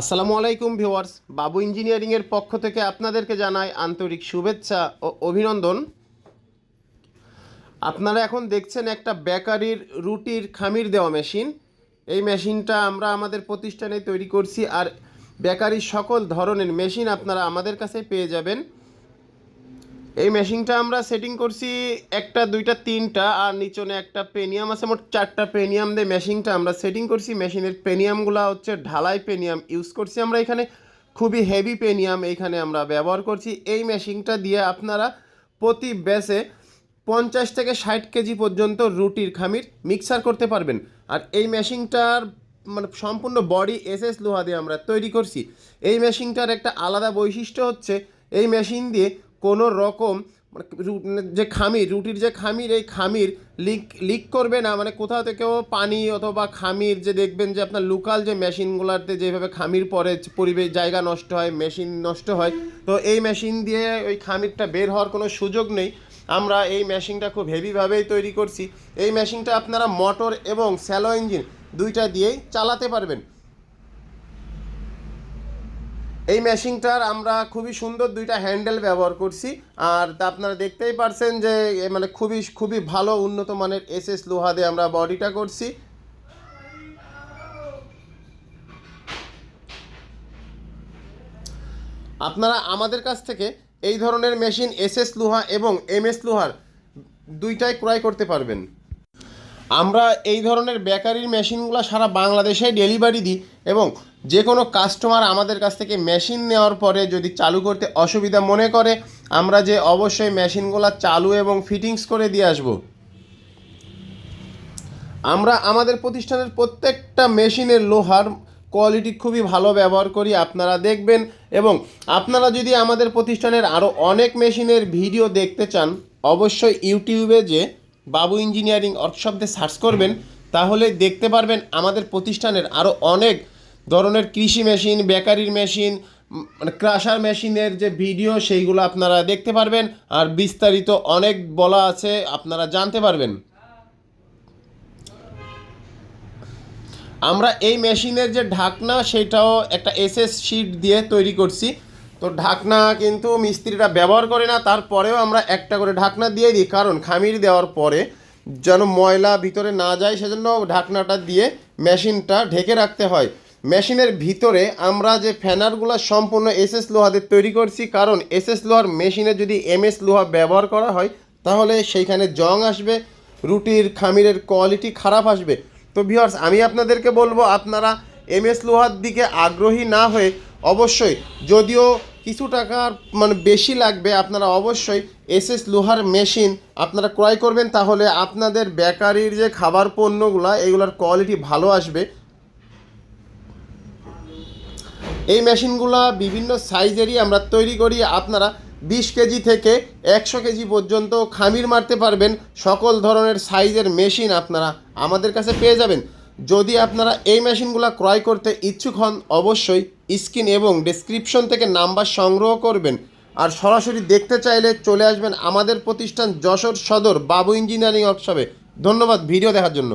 আসসালামু আলাইকুম ভিওয়ার্স বাবু ইঞ্জিনিয়ারিংয়ের পক্ষ থেকে আপনাদেরকে জানাই আন্তরিক শুভেচ্ছা ও অভিনন্দন। আপনারা এখন দেখছেন একটা বেকারির রুটির খামির দেওয়া মেশিন। এই মেশিনটা আমরা আমাদের প্রতিষ্ঠানে তৈরি করছি আর বেকারির সকল ধরনের মেশিন আপনারা আমাদের কাছে পেয়ে যাবেন। এই মেশিনটা আমরা সেটিং করছি একটা, দুইটা, তিনটা, আর নিচনে একটা পেনিয়াম আছে, মোট চারটা পেনিয়াম দিয়ে মেশিনটা আমরা সেটিং করছি। মেশিনের পেনিয়ামগুলো হচ্ছে ঢালাই পেনিয়াম ইউজ করছি আমরা এখানে। খুবই হেভি পেনিয়াম এইখানে আমরা ব্যবহার করছি। এই মেশিনটা দিয়ে আপনারা প্রতি ব্যাসে পঞ্চাশ থেকে ষাট কেজি পর্যন্ত রুটির খামির মিক্সার করতে পারবেন। আর এই মেশিনটার মানে সম্পূর্ণ বডি এসএস লোহা দিয়ে আমরা তৈরি করছি। এই মেশিনটার একটা আলাদা বৈশিষ্ট্য হচ্ছে, এই মেশিন দিয়ে কোনো রকম মানে যে খামির, রুটির যে খামির, এই খামির লিক লিক করবে না। মানে কোথাও থেকেও পানি অথবা খামির যে দেখবেন যে আপনার লোকাল যে মেশিনগুলোতে যেভাবে খামির পরে পরিবেশ, জায়গা নষ্ট হয় মেশিন নষ্ট হয়, তো এই মেশিন দিয়ে ওই খামিরটা বের হওয়ার কোনো সুযোগ নেই। আমরা এই মেশিনটা খুব হেভিভাবেই তৈরি করছি। এই মেশিনটা আপনারা মোটর এবং স্যালো ইঞ্জিন দুইটা দিয়েই চালাতে পারবেন। এই মেশিনটার আমরা খুবই সুন্দর দুইটা হ্যান্ডেল ব্যবহার করছি। আর তা আপনারা দেখতেই পারছেন যে মানে খুবই খুবই ভালো উন্নত মানের এসএস লোহা দিয়ে আমরা বডিটা করছি। আপনারা আমাদের কাছ থেকে এই ধরনের মেশিন এসএস লোহা এবং এমএস লোহার দুইটাই ক্রয় করতে পারবেন। আমরা এই ধরনের বেকারির মেশিনগুলো সারা বাংলাদেশে ডেলিভারি দিই এবং যে কোনো কাস্টমার আমাদের কাছ থেকে মেশিন নেওয়ার পরে যদি চালু করতে অসুবিধা মনে করে, আমরা যে অবশ্যই মেশিনগুলো চালু এবং ফিটিংস করে দিয়ে আসব। আমরা আমাদের প্রতিষ্ঠানের প্রত্যেকটা মেশিনের লোহার কোয়ালিটি খুবই ভালো ব্যবহার করি, আপনারা দেখবেন। এবং আপনারা যদি আমাদের প্রতিষ্ঠানের আরও অনেক মেশিনের ভিডিও দেখতে চান, অবশ্যই ইউটিউবে যে বাবু ইঞ্জিনিয়ারিং দিয়ে সার্চ করবেন, তাহলে দেখতে পারবেন আমাদের প্রতিষ্ঠানের আরও অনেক ধরনের কৃষি মেশিন, বেকারির মেশিন মানে ক্রাশার মেশিনের যে ভিডিও সেইগুলো আপনারা দেখতে পারবেন, আর বিস্তারিত অনেক বলা আছে, আপনারা জানতে পারবেন। আমরা এই মেশিনের যে ঢাকনা, সেটাও একটা এসএস শিট দিয়ে তৈরি করছি। তো ঢাকনা কিন্তু মিস্ত্রিরা ব্যবহার করে না, তারপরেও আমরা একটা করে ঢাকনা দিয়ে দিই। কারণ খামির দেওয়ার পরে যেন ময়লা ভিতরে না যায়, সেজন্য ঢাকনাটা দিয়ে মেশিনটা ঢেকে রাখতে হয়। মেশিনের ভিতরে আমরা যে ফ্যানারগুলো সম্পূর্ণ এসএস লোহাদের তৈরি করছি, কারণ এসএস লোহার মেশিনে যদি এমএস লোহা ব্যবহার করা হয়, তাহলে সেইখানে জং আসবে, রুটির খামিরের কোয়ালিটি খারাপ আসবে। তো ভিউয়ার্স, আমি আপনাদেরকে বলব, আপনারা এমএস লোহার দিকে আগ্রহী না হয়ে অবশ্যই। যদিও কিছু টাকার মানে বেশি লাগবে, আপনারা অবশ্যই এসএস লোহার মেশিন আপনারা ক্রয় করবেন, তাহলে আপনাদের বেকারির যে খাবার পণ্যগুলো, এগুলোর কোয়ালিটি ভালো আসবে। এই মেশিনগুলো বিভিন্ন সাইজেরই আমরা তৈরি করি, আপনারা বিশ কেজি থেকে একশো কেজি পর্যন্ত খামির মারতে পারবেন, সকল ধরনের সাইজের মেশিন আপনারা আমাদের কাছে পেয়ে যাবেন। যদি আপনারা এই মেশিনগুলো ক্রয় করতে ইচ্ছুক হন, অবশ্যই স্ক্রিন এবং ডেসক্রিপশন থেকে নাম্বার সংগ্রহ করবেন। আর সরাসরি দেখতে চাইলে চলে আসবেন আমাদের প্রতিষ্ঠান যশোর সদর বাবু ইঞ্জিনিয়ারিং ওয়ার্কশপে। ধন্যবাদ, ভিডিও দেখার জন্য।